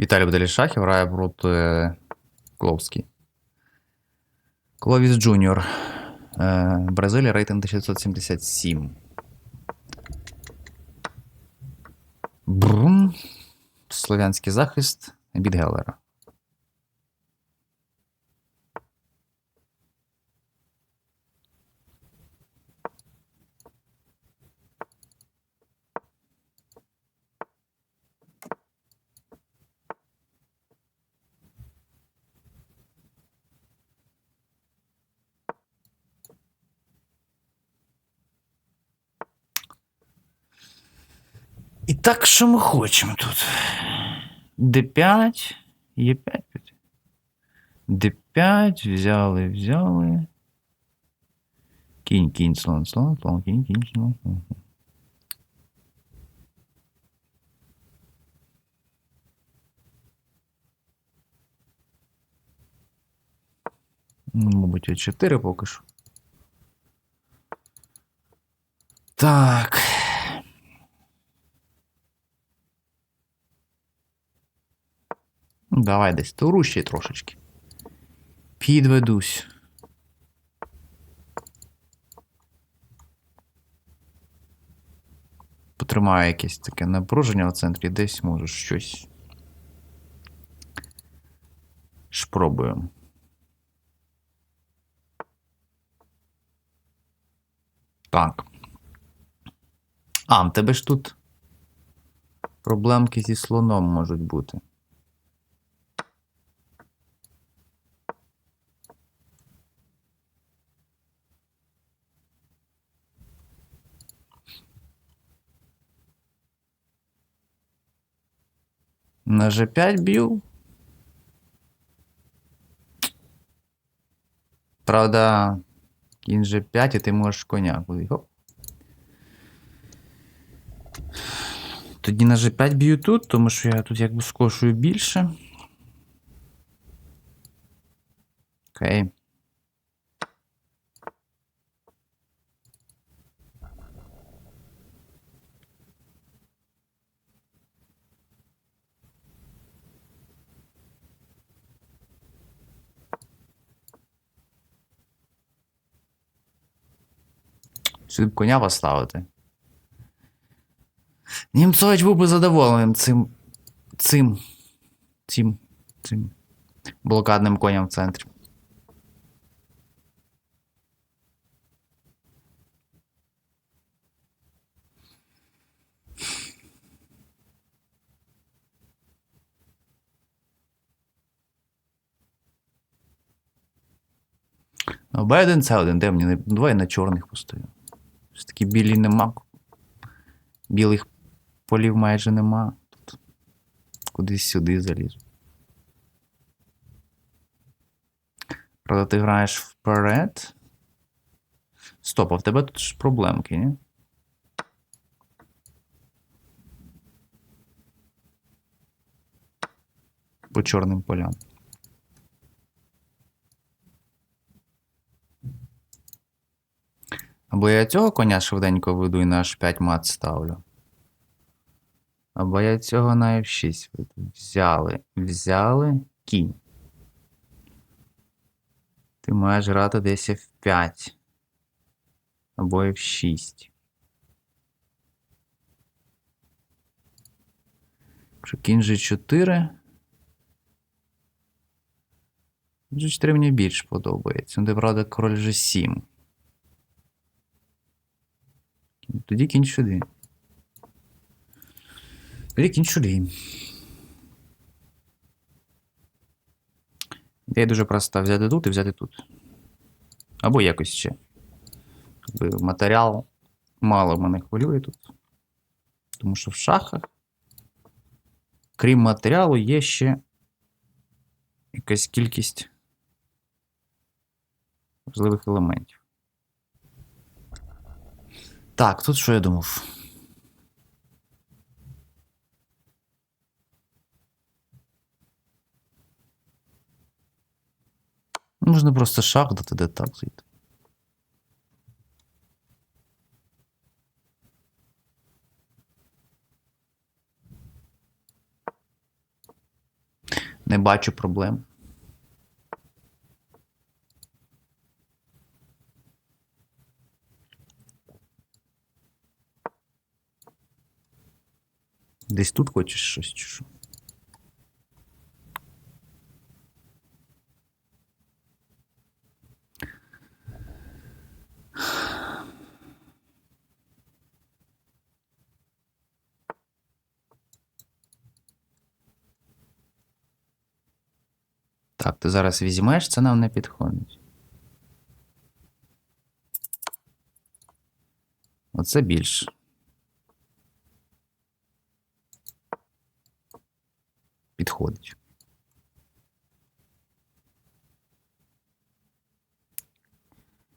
Віталій Беделішахів грає проти Кловський. Кловіс Джуніор. Е, Бразилія рейтинг 1977. Брум. Слов'янський захист від. І так, що ми хочемо тут? D5, Е5. D5, взяли, взяли. Кінь, кінь, слон, слон, слон, кінь, кінь, слон. слон. Ну, Мабуть, 4 поки що. Так. Ну, Давай десь туру ще трошечки. Підведусь. Потримаю якесь таке напруження в центрі, десь може щось. Спробуємо. Так. А, в тебе ж тут проблемки зі слоном можуть бути. На G5 б'ю. Правда, кінь G5, і ти можеш коня куди. Хоп. Тоді на G5 б'ю тут, тому що я тут якби скошую більше. Окей. Сюди б коня поставити. Німцович був би задоволеним цим. цим. цим. цим блокадним коням в центрі. Ну, Б1 це один, де мені? Давай на чорних постою. Щось такі білі нема. Білих полів майже нема. Тут кудись сюди залізу. Правда, ти граєш вперед. Стоп, а в тебе тут ж проблемки, ні? По чорним полям. Або я цього коня швиденько веду і на H5 мат ставлю. Або я цього на F6 веду. Взяли. Взяли кінь. Ти маєш грати десь F5. Або F6. Якщо кінь G4. G4 мені більш подобається. Ну, де, правда, король G7. Тоді кінь сюди. Тоді кінь сюди. Ідея дуже проста. Взяти тут і взяти тут. Або якось ще. Матеріал мало мене хвилює тут. Тому що в шахах, крім матеріалу, є ще якась кількість важливих елементів. Так, тут що я думав? Можна просто шах дати, де так зайти. Не бачу проблем. Десь тут хочеш щось чи що? Так, ти зараз візьмеш, це нам не підходить. Оце більше. Підходить.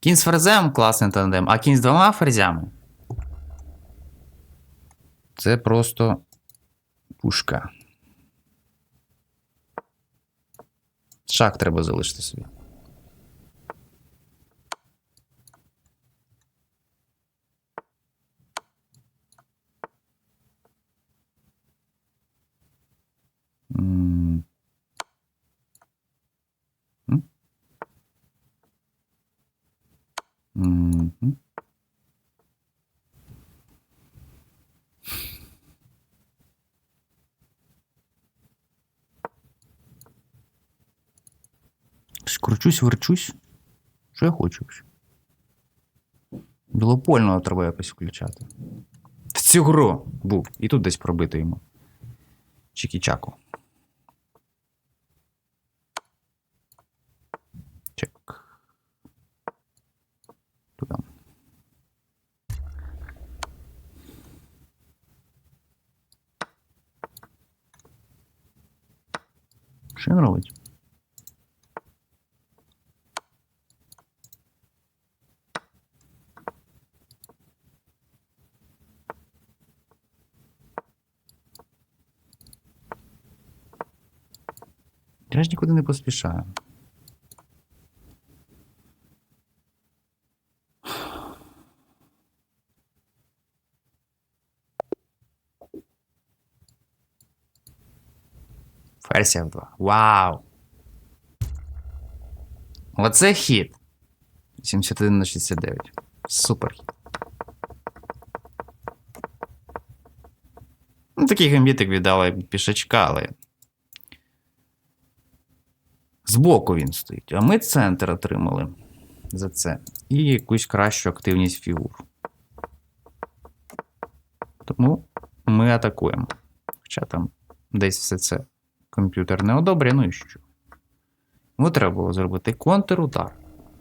Кінь з ферзем класний тандем, а кінь з двома ферзями. Це просто пушка. Шах треба залишити собі. Щось верчусь. Що я хочу? Білопольного треба якось включати. В цю гру був. І тут десь пробити йому. Чікі-чаку. Робить? Я ж нікуди не поспішаю. Версія 2. Вау! Оце хід. 71 на 69. Супер хід. Ну, такий гамбітик віддали пішачка, але. Збоку він стоїть. А ми центр отримали за це. І якусь кращу активність фігур. Тому ми атакуємо. Хоча там десь все це комп'ютер не одобрює, ну і що. Йому треба було зробити контрудар.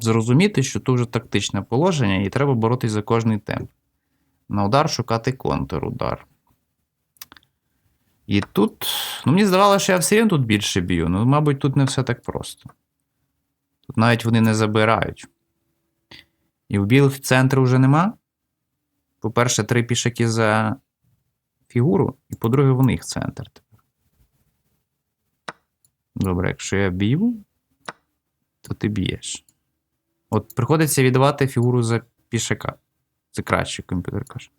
Зрозуміти, що тут вже тактичне положення, і треба боротись за кожний темп. На удар шукати контрудар. І тут, ну мені здавалося, що я все рівно тут більше б'ю. Ну, мабуть, тут не все так просто. Тут навіть вони не забирають. І в білих центру вже нема. По-перше, три пішаки за фігуру, і по-друге, в них центр. Добре, якщо я б'ю, то ти б'єш. От приходиться віддавати фігуру за пішака. Це краще комп'ютер каже.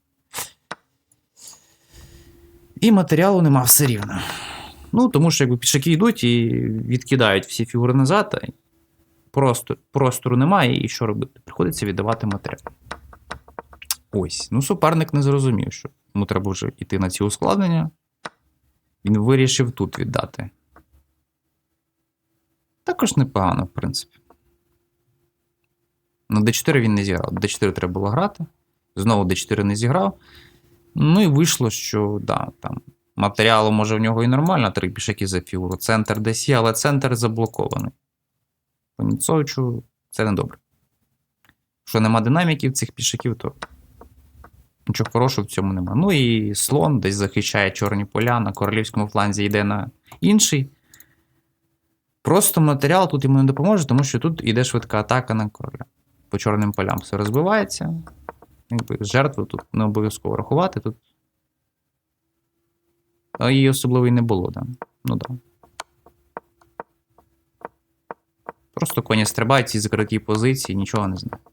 І матеріалу нема все рівно. Ну, тому що якби пішаки йдуть і відкидають всі фігури назад, просто, простору немає, і що робити? Приходиться віддавати матеріал. Ось. Ну, суперник не зрозумів, що йому треба вже йти на ці ускладнення. Він вирішив тут віддати. Також непогано, в принципі. На D4 він не зіграв. D4 треба було грати. Знову D4 не зіграв. Ну і вийшло, що да, там матеріалу може в нього і нормально, три пішаки за фігуру. Центр десь є, але центр заблокований. По Ніцовичу це не добре. Якщо нема динаміків цих пішаків, то нічого хорошого в цьому нема. Ну і слон десь захищає чорні поля, на королівському фланзі йде на інший. Просто матеріал тут йому не допоможе, тому що тут йде швидка атака на короля. По чорним полям все розбивається. Якби жертву тут не обов'язково рахувати. Тут. А її особливо і не було, да. Ну да. Просто коні стрибають ці закриті позиції, нічого не знаю.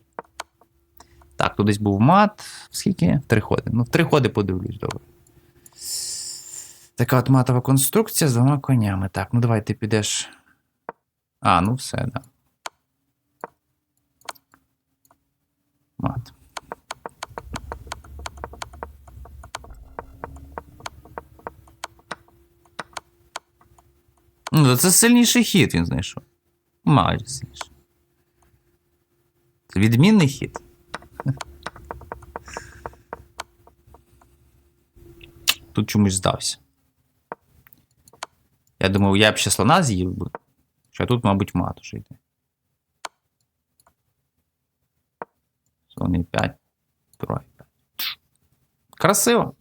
Так, тут десь був мат. Скільки? Три ходи. Ну, три ходи подивлюсь, добре. Така от матова конструкція з двома конями. Так, ну давай ти підеш. А, ну все, да. Мат. Ну, це сильніший хід він знайшов. Майже сильніший. Це відмінний хід. Тут чомусь здався. Я думав, я б ще слона з'їв би. Що тут, мабуть, матуш йде. Слон і 5. Тура 5. Красиво.